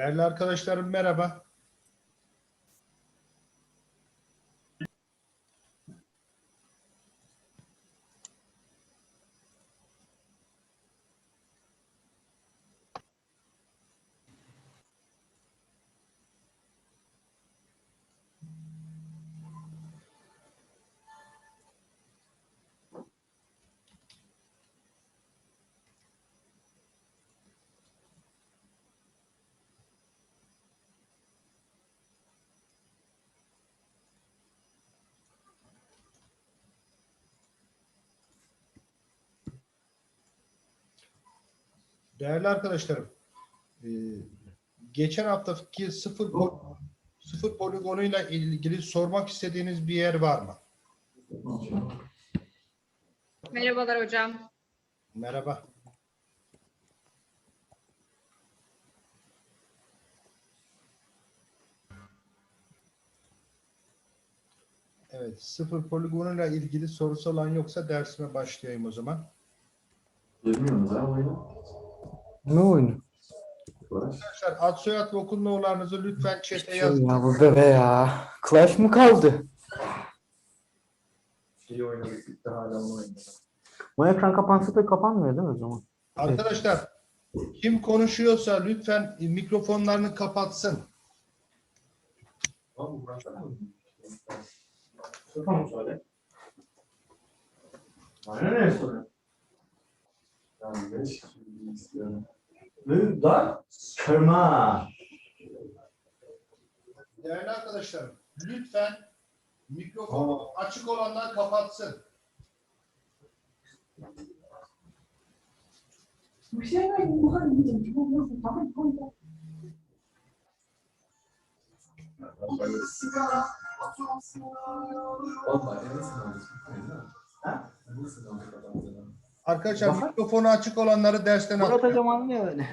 Değerli arkadaşlarım merhaba. Değerli arkadaşlarım, e, geçen haftaki sıfır, sıfır poligonuyla ilgili sormak istediğiniz bir yer var mı? Merhabalar hocam. Merhaba. Evet, sıfır poligonuyla ilgili sorusu olan yoksa dersime başlayayım o zaman. Bilmiyoruz ha oyunu. Ne oyunu? Arkadaşlar ad soyad ve okul numaralarınızı lütfen chat'e Şey yazın. ya bu bebe ya. Clash mı kaldı? Şeyi oynadık. Bitti hala onu oynuyoruz. Bu ekran kapansa da kapanmıyor değil mi o zaman? Arkadaşlar kim konuşuyorsa lütfen mikrofonlarını kapatsın. Tamam bıraksana. Tamam söyle. Bana ne soruyor? Ben beş kişi istiyorum. Ve da kırma. Değerli arkadaşlarım lütfen mikrofon açık olanlar kapatsın. Vallahi en sınavı. Ha? En kazandığını. Arkadaşlar mikrofonu açık olanları dersten Murat atın. hocam anlıyor öyle.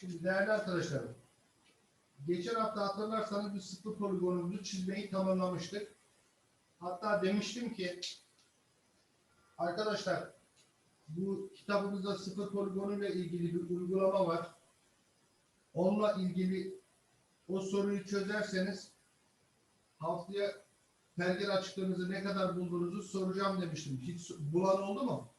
Şimdi değerli arkadaşlarım geçen hafta hatırlarsanız bir sıfır poligonumuzu çizmeyi tamamlamıştık. Hatta demiştim ki arkadaşlar bu kitabımızda sıfır poligonuyla ilgili bir uygulama var. Onunla ilgili o soruyu çözerseniz haftaya pergel açıklığınızı ne kadar bulduğunuzu soracağım demiştim. Hiç bulan oldu mu?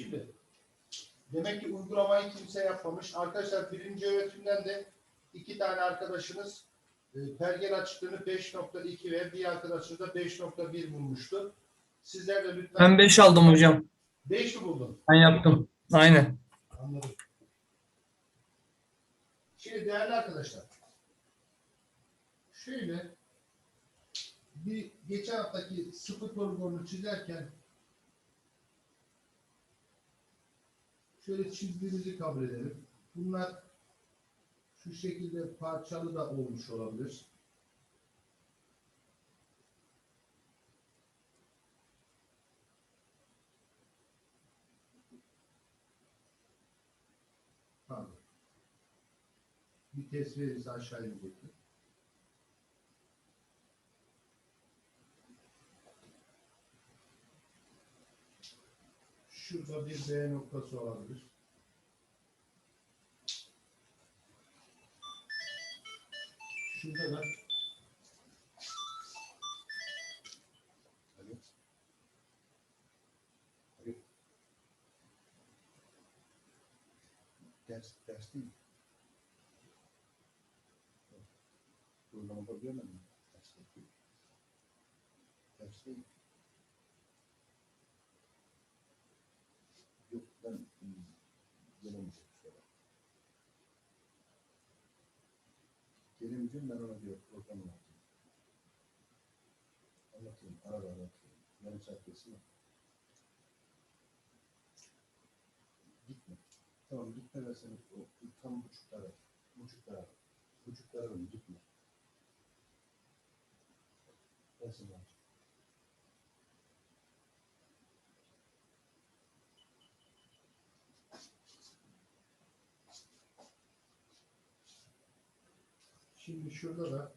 Şimdi demek ki uygulamayı kimse yapmamış. Arkadaşlar birinci öğretimden de iki tane arkadaşınız e, pergel açıklığını 5.2 ve bir arkadaşınız da 5.1 bulmuştu. Sizler de lütfen Ben 5 aldım hocam. 5 mi buldun? Ben yaptım. Aynen. Anladım. Şimdi değerli arkadaşlar. Şöyle bir geçen haftaki sıfır poligonunu çizerken şöyle çizdiğimizi kabul edelim. Bunlar şu şekilde parçalı da olmuş olabilir. Pardon. Bir test verirse aşağı inecektir. Şurada bir B noktası olabilir. Şurada da Ders, ders değil mi? Programı görmedim. Gelemeyeceğim ben ona diyor programı anlatayım. Anlatayım, arada anlatayım. Yarım saat geçsin. Gitme. Tamam gitme seni o tam buçuklara, buçuklara, buçuklara gitme. Ben seni Şimdi şurada da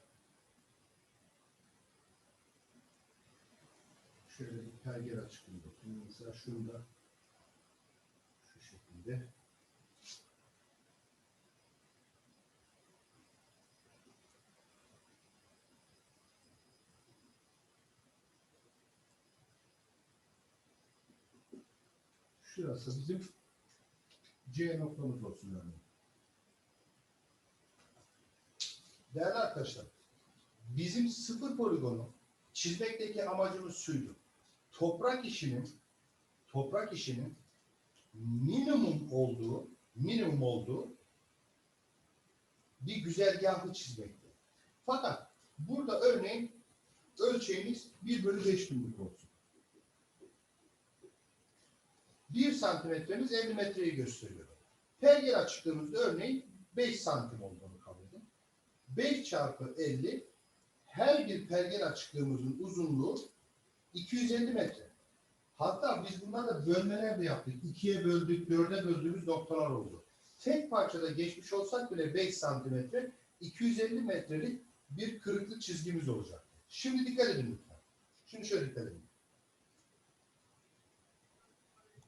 şöyle bir pergel açıklığı bakayım. Mesela şurada şu şekilde Şurası bizim C noktamız olsun yani. Değerli arkadaşlar, bizim sıfır poligonu çizmekteki amacımız şuydu. Toprak işinin toprak işinin minimum olduğu minimum olduğu bir güzergahı çizmekti. Fakat burada örneğin ölçeğimiz 1 bölü 5 binlik olsun. 1 santimetremiz 50 metreyi gösteriyor. Pergel açıklığımızda örneğin 5 santim edin. 5 çarpı 50 her bir pergel açıklığımızın uzunluğu 250 metre. Hatta biz bunlarla bölmeler de yaptık. İkiye böldük, dörde böldüğümüz noktalar oldu. Tek parçada geçmiş olsak bile 5 santimetre 250 metrelik bir kırıklık çizgimiz olacak. Şimdi dikkat edin lütfen. Şimdi şöyle dikkat edin.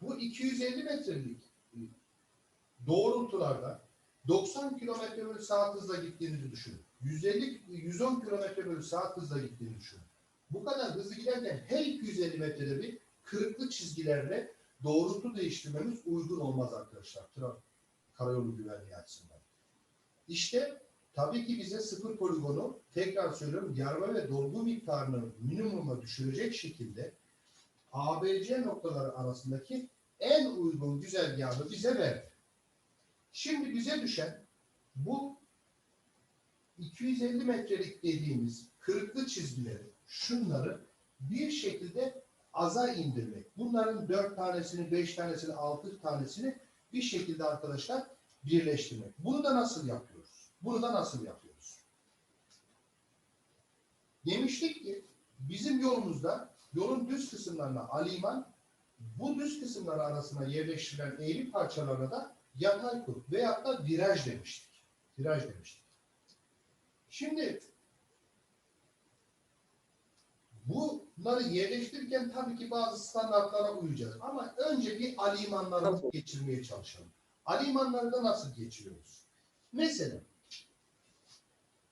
Bu 250 metrelik doğrultularda 90 kilometre bölü saat hızla gittiğinizi düşünün. 150, 110 kilometre bölü saat hızla gittiğini düşünün. Bu kadar hızlı giderken her 250 metrede bir kırıklı çizgilerle doğrultu değiştirmemiz uygun olmaz arkadaşlar. Tra karayolu güvenliği açısından. İşte tabii ki bize sıfır poligonu tekrar söylüyorum yarma ve dolgu miktarını minimuma düşürecek şekilde ABC noktaları arasındaki en uygun güzergahı bize verdi. Şimdi bize düşen bu 250 metrelik dediğimiz kırıklı çizgileri, şunları bir şekilde aza indirmek. Bunların 4 tanesini, 5 tanesini, 6 tanesini bir şekilde arkadaşlar birleştirmek. Bunu da nasıl yapıyoruz? Bunu da nasıl yapıyoruz? Demiştik ki bizim yolumuzda yolun düz kısımlarına aliman, bu düz kısımlar arasına yerleştirilen eğri parçalarına da yatay kur veyahut da viraj demiştik. Viraj demiştik. Şimdi bunları yerleştirirken tabii ki bazı standartlara uyacağız. Ama önce bir alimanları geçirmeye çalışalım. Alimanları da nasıl geçiriyoruz? Mesela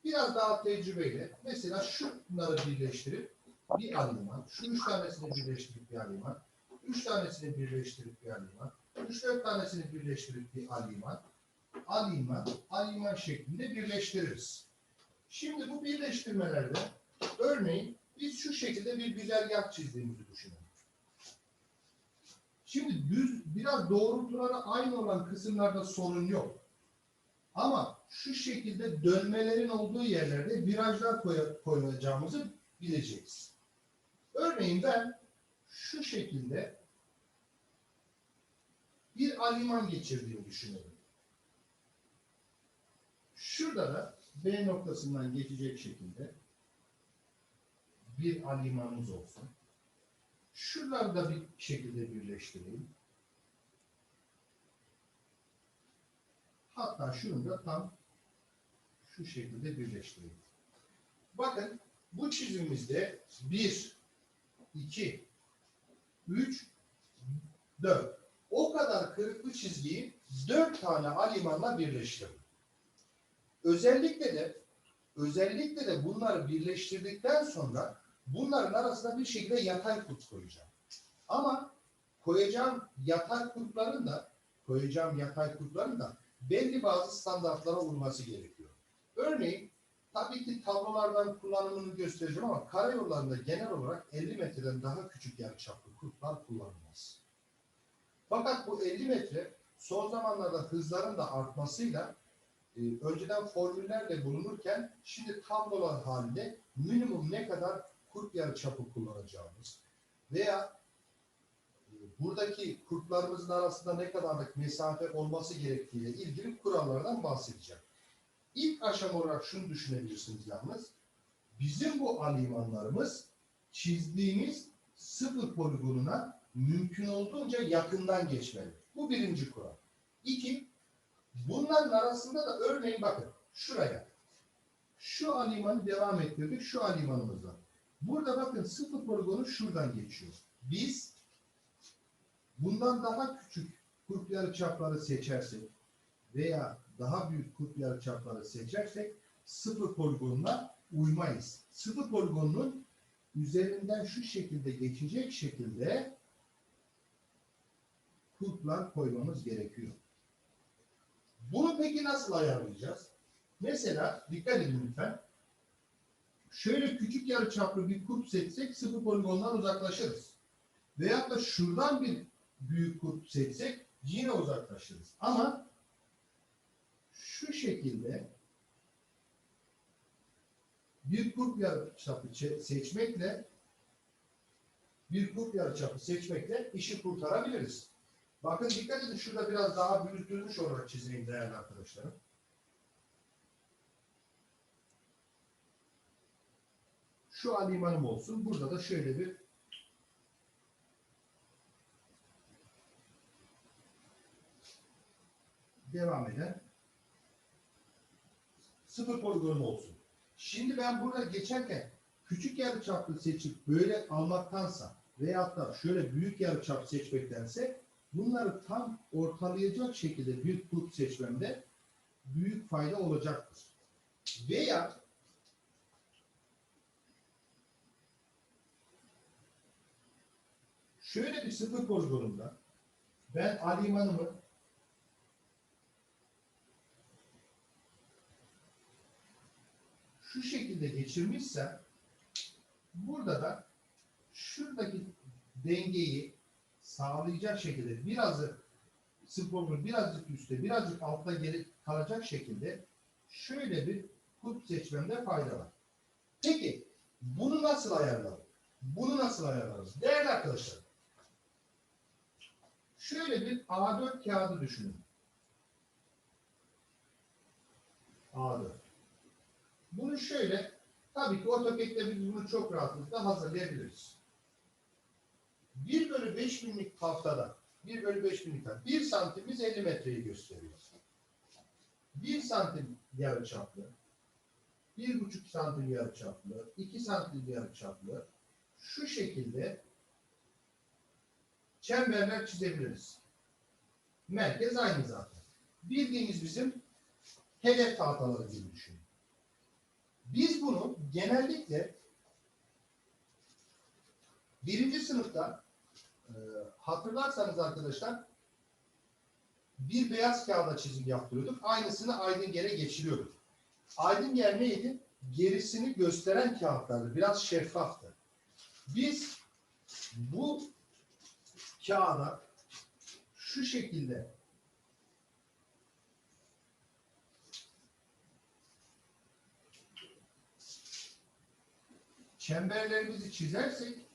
biraz daha tecrübeyle mesela şunları birleştirip bir aliman, şu üç tanesini birleştirip bir aliman, üç tanesini birleştirip bir aliman, üç dört tanesini birleştirip bir aliman, aliman, aliman şeklinde birleştiririz. Şimdi bu birleştirmelerde örneğin biz şu şekilde bir güzergah çizdiğimizi düşünelim. Şimdi düz biraz doğrultuları aynı olan kısımlarda sorun yok. Ama şu şekilde dönmelerin olduğu yerlerde virajlar koy- koyacağımızı bileceğiz. Örneğin ben şu şekilde bir aliman geçirdiğimi düşünelim. Şurada da B noktasından geçecek şekilde bir alimanımız olsun. Şuraları da bir şekilde birleştireyim. Hatta şunu da tam şu şekilde birleştireyim. Bakın bu çizimimizde 1, 2, 3, 4. O kadar kırıklı çizgiyi 4 tane alimanla birleştirdim. Özellikle de özellikle de bunları birleştirdikten sonra bunların arasına bir şekilde yatay kurt koyacağım. Ama koyacağım yatay kurtların da koyacağım yatay kurtların da belli bazı standartlara uyması gerekiyor. Örneğin tabii ki tablolardan kullanımını göstereceğim ama karayollarında genel olarak 50 metreden daha küçük yarıçaplı kurtlar kullanılmaz. Fakat bu 50 metre son zamanlarda hızların da artmasıyla e, önceden formüllerle bulunurken şimdi tablolar halinde minimum ne kadar kurt yarıçapı kullanacağımız veya e, buradaki kurtlarımızın arasında ne kadarlık mesafe olması gerektiğiyle ilgili kurallardan bahsedeceğim. İlk aşama olarak şunu düşünebilirsiniz yalnız. Bizim bu alimanlarımız çizdiğimiz sıfır poligonuna mümkün olduğunca yakından geçmeli. Bu birinci kural. İki, bunların arasında da örneğin bakın şuraya. Şu alimanı devam ettirdik şu alimanımızdan. Burada bakın sıfır poligonu şuradan geçiyor. Biz bundan daha küçük kurt yarıçapları seçersek veya daha büyük kurt yarıçapları seçersek sıfır poligonuna uymayız. Sıfır poligonunun üzerinden şu şekilde geçecek şekilde kurtlar koymamız gerekiyor. Bunu peki nasıl ayarlayacağız? Mesela dikkat edin lütfen. Şöyle küçük yarıçaplı bir kurt seçsek sıfır poligondan uzaklaşırız. Veyahut da şuradan bir büyük kurt seçsek yine uzaklaşırız. Ama şu şekilde bir kurt yarıçapı seçmekle bir kurt yarıçapı seçmekle işi kurtarabiliriz. Bakın dikkat edin şurada biraz daha büyütülmüş olarak çizeyim değerli arkadaşlarım. Şu alimanım olsun. Burada da şöyle bir devam eden sıfır poligonum olsun. Şimdi ben burada geçerken küçük yarıçaplı seçip böyle almaktansa veyahut da şöyle büyük yarıçap seçmektense bunları tam ortalayacak şekilde bir kurt seçmemde büyük fayda olacaktır. Veya şöyle bir sıfır poligonumda ben alimanımı şu şekilde geçirmişsem burada da şuradaki dengeyi sağlayacak şekilde birazcık sporun birazcık üstte birazcık altta geri kalacak şekilde şöyle bir kurt seçmemde fayda var. Peki bunu nasıl ayarlarız? Bunu nasıl ayarlarız? Değerli arkadaşlar şöyle bir A4 kağıdı düşünün. A4. Bunu şöyle tabii ki AutoCAD'de biz bunu çok rahatlıkla hazırlayabiliriz. 1 bölü 5 binlik haftada 1 bölü 5 binlik hafta 1 santimiz 50 metreyi gösteriyor. 1 santim yarıçaplı, 1,5 santim yarıçaplı, 2 santim yarıçaplı şu şekilde çemberler çizebiliriz. Merkez aynı zaten. Bildiğimiz bizim hedef tahtaları gibi düşünün. Biz bunu genellikle birinci sınıfta hatırlarsanız arkadaşlar bir beyaz kağıda çizim yaptırıyorduk. Aynısını Aydınger'e geçiriyorduk. Aydınger neydi? Gerisini gösteren kağıtlardı. Biraz şeffaftı. Biz bu kağıda şu şekilde çemberlerimizi çizersek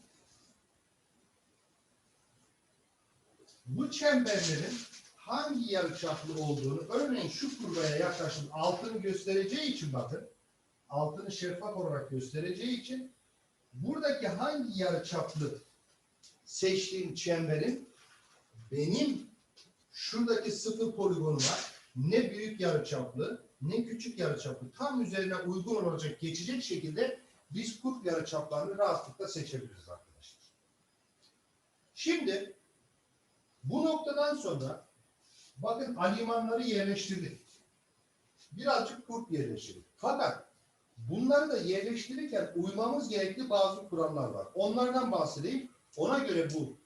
bu çemberlerin hangi yarıçaplı olduğunu örneğin şu kurbaya yaklaşım altını göstereceği için bakın altını şeffaf olarak göstereceği için buradaki hangi yarıçaplı seçtiğim çemberin benim şuradaki sıfır poligonuma ne büyük yarıçaplı ne küçük yarıçaplı tam üzerine uygun olacak geçecek şekilde biz kurt yarıçaplarını rahatlıkla seçebiliriz arkadaşlar. Şimdi bu noktadan sonra bakın alimanları yerleştirdik. Birazcık kurt yerleştirdik. Fakat bunları da yerleştirirken uymamız gerekli bazı kurallar var. Onlardan bahsedeyim. Ona göre bu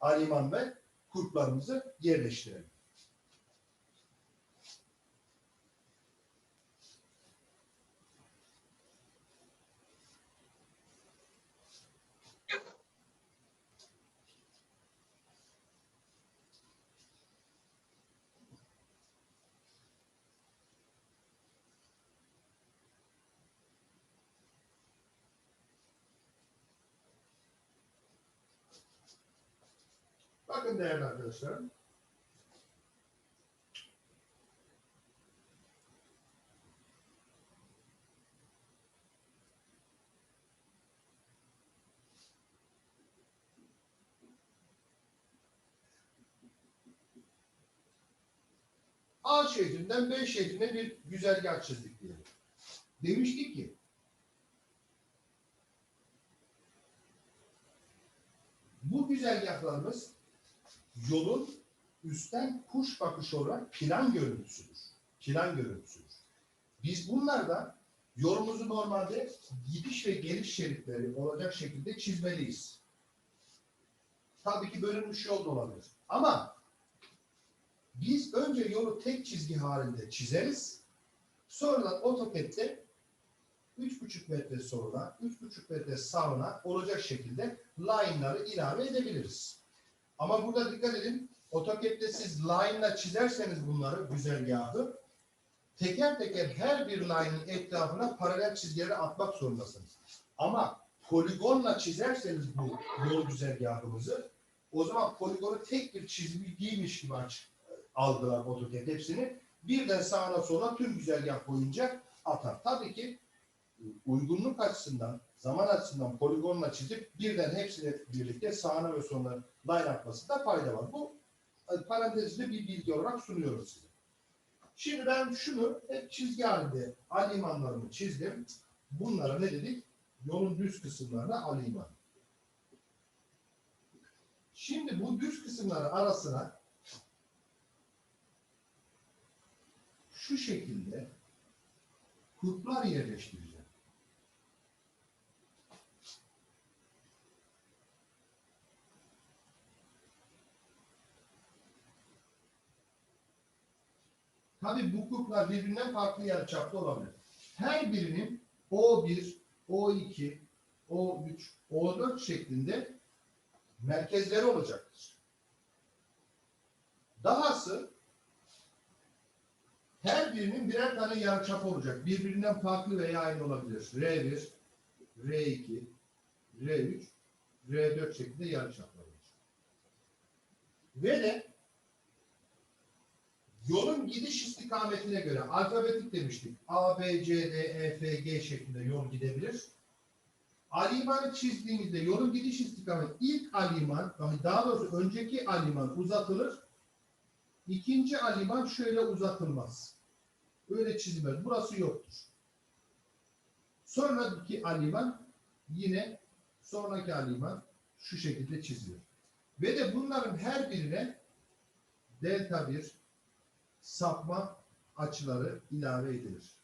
aliman ve kurtlarımızı yerleştirelim. Bakın değerli arkadaşlarım. A şehrinden B şehrine bir güzergah çizdik diyelim. Demiştik ki bu güzergahlarımız yolun üstten kuş bakışı olarak plan görüntüsüdür. Plan görüntüsüdür. Biz bunlarda yolumuzu normalde gidiş ve geliş şeritleri olacak şekilde çizmeliyiz. Tabii ki bölünmüş yol da olabilir. Ama biz önce yolu tek çizgi halinde çizeriz. Sonradan otokette 3,5 metre soluna, 3,5 metre sağına olacak şekilde line'ları ilave edebiliriz. Ama burada dikkat edin. AutoCAD'de siz line'la çizerseniz bunları güzergahı teker teker her bir line'ın etrafına paralel çizgileri atmak zorundasınız. Ama poligonla çizerseniz bu yol güzergahımızı o zaman poligonu tek bir çizgiymiş gibi aç, algılar AutoCAD hepsini. Birden sağına sola tüm güzergah boyunca atar. Tabii ki uygunluk açısından, zaman açısından poligonla çizip birden hepsini birlikte sağına ve soluna line atmasında fayda var. Bu e, parantezinde bir bilgi olarak sunuyorum size. Şimdi ben şunu hep çizgi halinde alimanlarımı çizdim. Bunlara ne dedik? Yolun düz kısımlarına aliman. Şimdi bu düz kısımları arasına şu şekilde kurtlar yerleştireceğim. Tabii bu kurtlar birbirinden farklı yarıçapta olabilir. Her birinin O1, O2, O3, O4 şeklinde merkezleri olacaktır. Dahası her birinin birer tane yarıçap olacak. Birbirinden farklı veya aynı olabilir. R1, R2, R3, R4 şeklinde yarıçaplar olacak. Ve de yolun gidiş istikametine göre alfabetik demiştik. A, B, C, D, E, F, G şeklinde yol gidebilir. Alimanı çizdiğimizde yolun gidiş istikameti ilk aliman, daha doğrusu önceki aliman uzatılır. İkinci aliman şöyle uzatılmaz. Öyle çizilmez. Burası yoktur. Sonraki aliman yine sonraki aliman şu şekilde çizilir. Ve de bunların her birine delta 1 sapma açıları ilave edilir.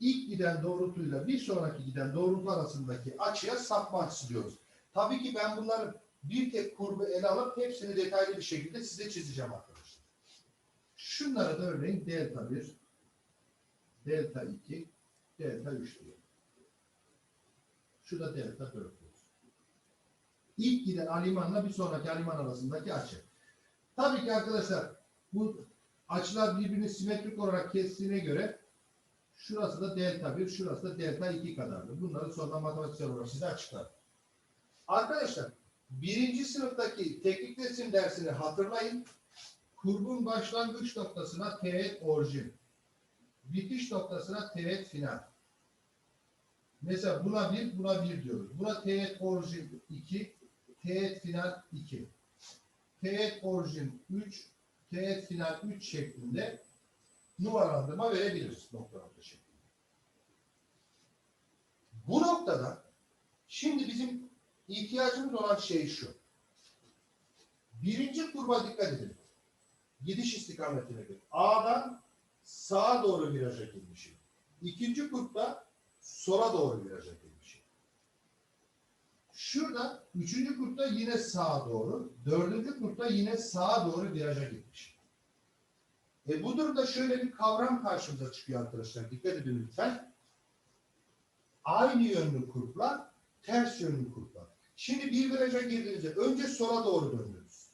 İlk giden doğrultuyla bir sonraki giden doğrultu arasındaki açıya sapma açısı diyoruz. Tabii ki ben bunların bir tek kurbu ele alıp hepsini detaylı bir şekilde size çizeceğim arkadaşlar. Şunlara da örneğin delta 1, delta 2, delta 3 diyor. Şu da delta 4 diyor. İlk giden alimanla bir sonraki aliman arasındaki açı. Tabii ki arkadaşlar bu açılar birbirini simetrik olarak kestiğine göre şurası da delta 1, şurası da delta 2 kadardır. Bunları sonra matematiksel olarak size açıklar. Arkadaşlar birinci sınıftaki teknik resim dersini hatırlayın. Kurbun başlangıç noktasına teğet orijin. Bitiş noktasına teğet final. Mesela buna bir, buna bir diyoruz. Buna teğet orijin 2, teğet final 2. Teğet orijin 3, teğet final 3 şeklinde numaralandırma verebiliriz nokta nokta şeklinde. Bu noktada şimdi bizim ihtiyacımız olan şey şu. Birinci kurba dikkat edin. Gidiş istikametine göre. A'dan sağa doğru viraja girmişim. İkinci kurpta sola doğru viraja girmişim. Şurada üçüncü kurpta yine sağa doğru, dördüncü kurpta yine sağa doğru viraja gitmiş. E bu durumda şöyle bir kavram karşımıza çıkıyor arkadaşlar. Dikkat edin lütfen. Aynı yönlü kurplar, ters yönlü kurplar. Şimdi bir viraja girdiğinizde önce sola doğru dönüyoruz.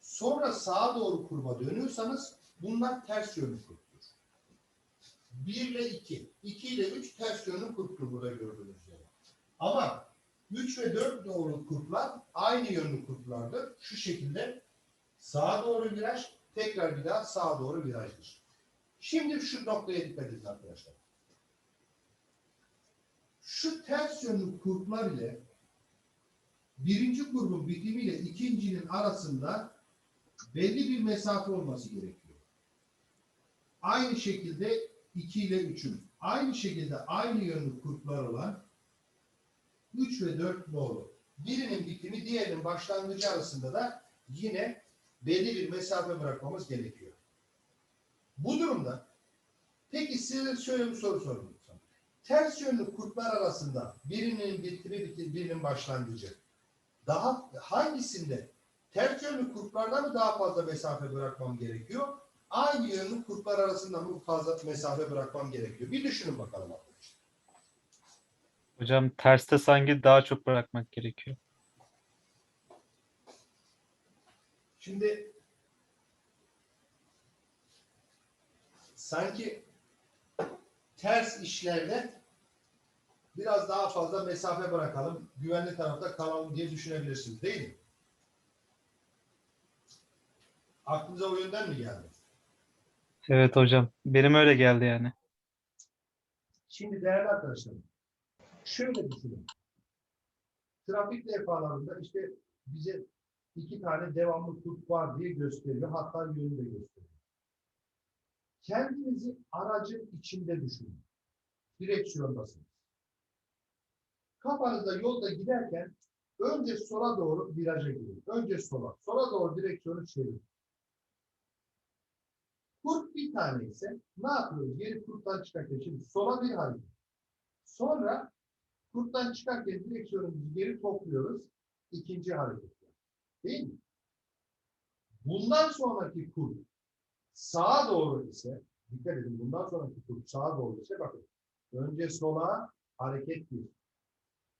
Sonra sağa doğru kurba dönüyorsanız bunlar ters yönlü kurptur. 1 ile 2, 2 ile 3 ters yönlü kurptur burada gördüğünüz gibi. Ama 3 ve 4 doğru kurtlar aynı yönlü kurtlardır. Şu şekilde sağa doğru viraj, tekrar bir daha sağa doğru virajdır. Şimdi şu noktaya dikkat edin arkadaşlar. Şu ters yönlü kurtlar ile birinci kurbun bitimiyle ikincinin arasında belli bir mesafe olması gerekiyor. Aynı şekilde 2 ile 3'ün. Aynı şekilde aynı yönlü kurtlar olan 3 ve 4 doğru. Birinin bitimi diğerinin başlangıcı arasında da yine belli bir mesafe bırakmamız gerekiyor. Bu durumda peki size şöyle bir soru sorayım. Ters yönlü kurtlar arasında birinin bitimi bitir, birinin başlangıcı. Daha hangisinde ters yönlü kurtlarda mı daha fazla mesafe bırakmam gerekiyor? Aynı yönlü kurtlar arasında mı fazla mesafe bırakmam gerekiyor? Bir düşünün bakalım. Hocam terste sanki daha çok bırakmak gerekiyor. Şimdi sanki ters işlerde biraz daha fazla mesafe bırakalım, güvenli tarafta kalalım diye düşünebilirsiniz değil mi? Aklınıza o yönden mi geldi? Evet hocam. Benim öyle geldi yani. Şimdi değerli arkadaşlarım, şöyle düşünün. Trafik levhalarında işte bize iki tane devamlı kurt var diye gösteriyor. Hatta yönü de gösteriyor. Kendinizi aracın içinde düşünün. Direksiyondasınız. Kafanızda yolda giderken önce sola doğru viraja girin. Önce sola. Sola doğru direksiyonu çevirin. Kurt bir tane ise ne yapıyoruz? Geri kurttan çıkarken şimdi sola bir hareket. Sonra kurttan çıkarken direksiyonumuzu geri topluyoruz. İkinci hareket. Değil mi? Bundan sonraki kurt sağa doğru ise dikkat edin bundan sonraki kurt sağa doğru ise bakın önce sola hareket bir.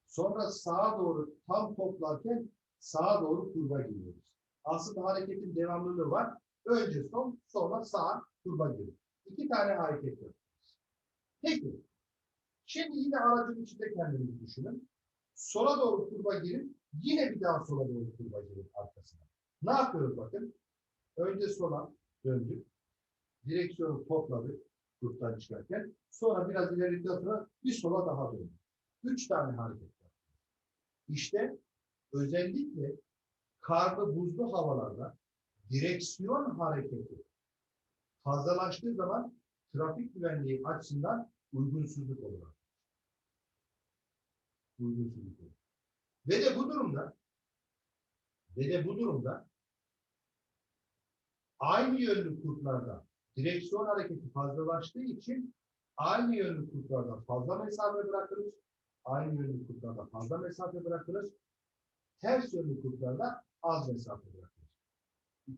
Sonra sağa doğru tam toplarken sağa doğru kurba giriyoruz. Aslında hareketin devamlılığı var. Önce son, sonra sağa kurba giriyor. İki tane hareket yapıyoruz. Peki. Şimdi yine aracın içinde kendinizi düşünün. Sola doğru kurba girin. Yine bir daha sola doğru kurba girin arkasına. Ne yapıyoruz bakın? Önce sola döndük. Direksiyonu topladık kurttan çıkarken. Sonra biraz ilerledikten sonra bir sola daha döndük. Üç tane hareket yaptık. İşte özellikle karlı buzlu havalarda direksiyon hareketi fazlalaştığı zaman trafik güvenliği açısından uygunsuzluk olur. Uygunsuzluk olur. Ve de bu durumda ve de bu durumda aynı yönlü kurtlarda direksiyon hareketi fazlalaştığı için aynı yönlü kurtlarda fazla mesafe bırakırız. Aynı yönlü kurtlarda fazla mesafe bırakırız. Ters yönlü kurtlarda az mesafe bırakırız.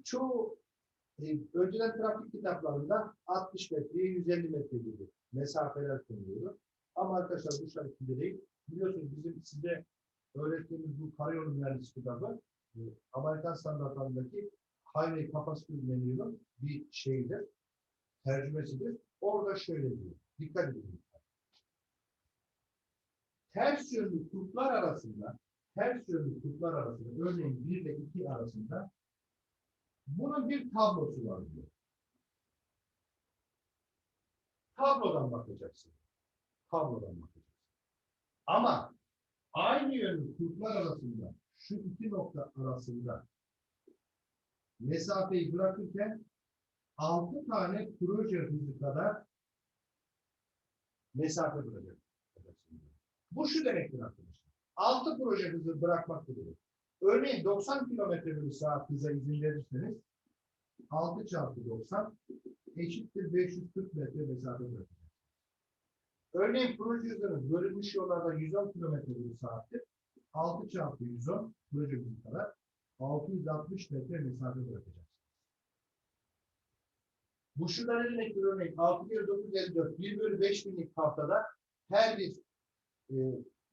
Çoğu e, önceden trafik kitaplarında 60 metre, 150 metre gibi mesafeler konuluyor. Ama arkadaşlar bu şekilde değil. Biliyorsunuz bizim size öğrettiğimiz bu karayolu mühendisliği kitabı e, Amerikan standartlarındaki Highway Capacity Manual'ın bir şeyidir, tercümesidir. Orada şöyle diyor. Dikkat edin. Ters yönlü kurtlar arasında ters yönlü kurtlar arasında örneğin 1 ile 2 arasında bunun bir tablosu var diyor. Tablodan bakacaksın. Tablodan bakacaksın. Ama aynı yönlü kurtlar arasında şu iki nokta arasında mesafeyi bırakırken 6 tane proje hızı kadar mesafe bırakacaksın. Bu şu demektir arkadaşlar. 6 proje hızı bırakmak demek. Örneğin 90 kilometre bölü saat hıza izin verirseniz 6 çarpı 90 eşittir 540 metre mesafe bırakacaksınız. Örneğin proje hızınız bölünmüş yollarda 110 kilometre bölü saattir. 6 çarpı 110 proje hızı kadar 660 metre mesafe bırakacaksınız. Bu şu da ne demektir örneğin 6 kere 9 54 1 bölü 5 binlik haftada her bir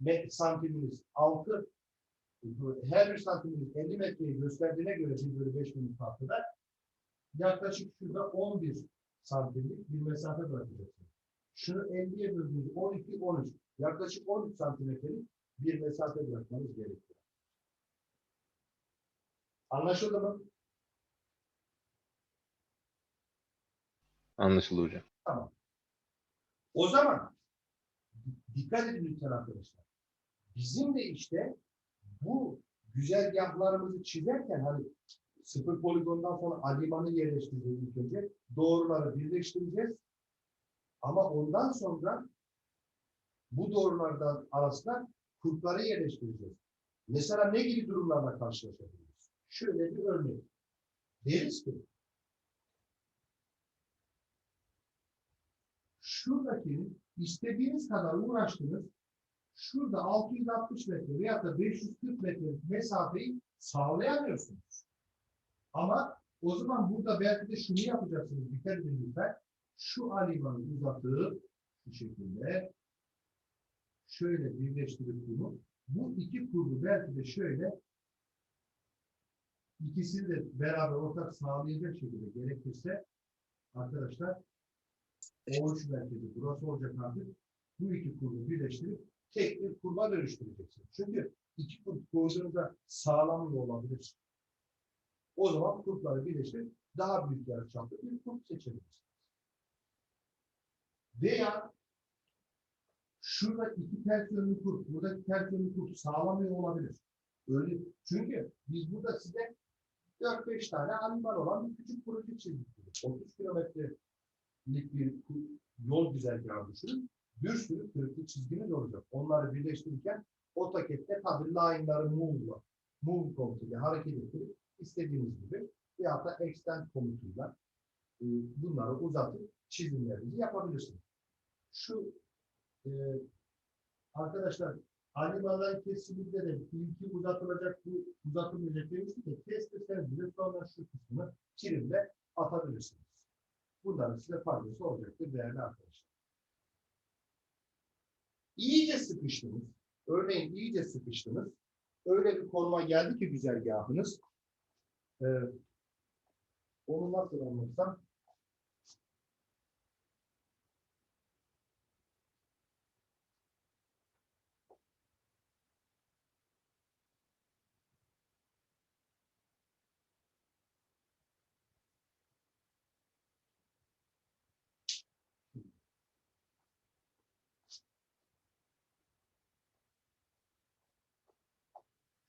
e, santiminiz 6 her bir santiminiz 50 metreyi gösterdiğine göre 1 bölü 5 binlik haftada yaklaşık şurada 11 santimlik bir mesafe bırakacaksınız. Şunu 50'ye böldüğünüz 12 13 yaklaşık 13 santimetrelik bir mesafe bırakmanız gerekiyor. Anlaşıldı mı? Anlaşıldı hocam. O zaman dikkat edin lütfen arkadaşlar. Bizim de işte bu güzergahlarımızı çizerken hani sıfır poligondan sonra alimanı yerleştireceğiz ilk önce. Doğruları birleştireceğiz. Ama ondan sonra bu doğrulardan arasında kurtları yerleştireceğiz. Mesela ne gibi durumlarla karşılaşabiliriz? Şöyle bir örnek. Deriz ki şuradaki istediğiniz kadar uğraştınız. Şurada 660 metre veya da 540 metre mesafeyi sağlayamıyorsunuz. Ama o zaman burada belki de şunu yapacaksınız. Dikkat edin lütfen. Şu alimanı uzatıp şu şekilde şöyle birleştirip bunu bu iki kurgu belki de şöyle ikisini de beraber ortak sağlayacak şekilde gerekirse arkadaşlar Oğuş merkezi burası olacak artık. Bu iki kurgu birleştirip tek bir kurba dönüştüreceksiniz. Çünkü iki kurb koyduğunuzda sağlam olabilir. O zaman kurpları birleştirip daha büyük yarıçaplı bir kurp seçebilirsiniz. Veya şurada iki ters yönlü kurp, buradaki ters yönlü kurp sağlamıyor olabilir. Öyle. Çünkü biz burada size 4-5 tane animal olan bir küçük proje çizdik. 30 kilometrelik bir yol güzergahı düşünün. Bir sürü kırıklı çizginiz olacak. Onları birleştirirken AutoCAD'de tabi line'ları move'la, move komutuyla hareket ettirip istediğiniz gibi veyahut da extend komutuyla e, bunları uzatıp çizimlerinizi yapabilirsiniz. Şu e, arkadaşlar animaların kesiminde de ilki uzatılacak, bu uzatılmayacak demiştik de kestirseniz bile sonra şu kısmını kirimle atabilirsiniz. Bunların size faydası olacaktır değerli arkadaşlar. İyice sıkıştınız. Örneğin iyice sıkıştınız. Öyle bir konuma geldi ki güzergahınız. Ee, onu nasıl anlatsam?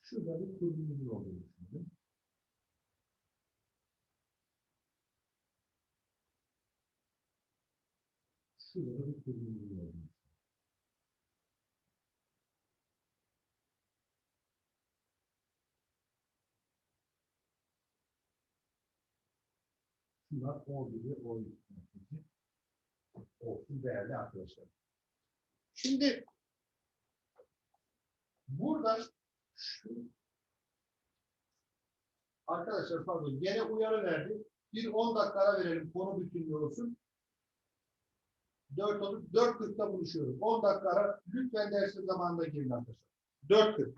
Şurada bir kurumumuz olduğunu düşündüm. Şurada bir kurumumuz olduğunu düşündüm. Şunlar o gibi o merkezi olsun değerli arkadaşlar. Şimdi burada şu Arkadaşlar pardon gene uyarı verdi. Bir 10 dakika verelim konu bütünlüğü olsun. 4 olur. 4.40'da buluşuyoruz. 10 dakika lütfen dersin zamanında girin arkadaşlar. 4.40.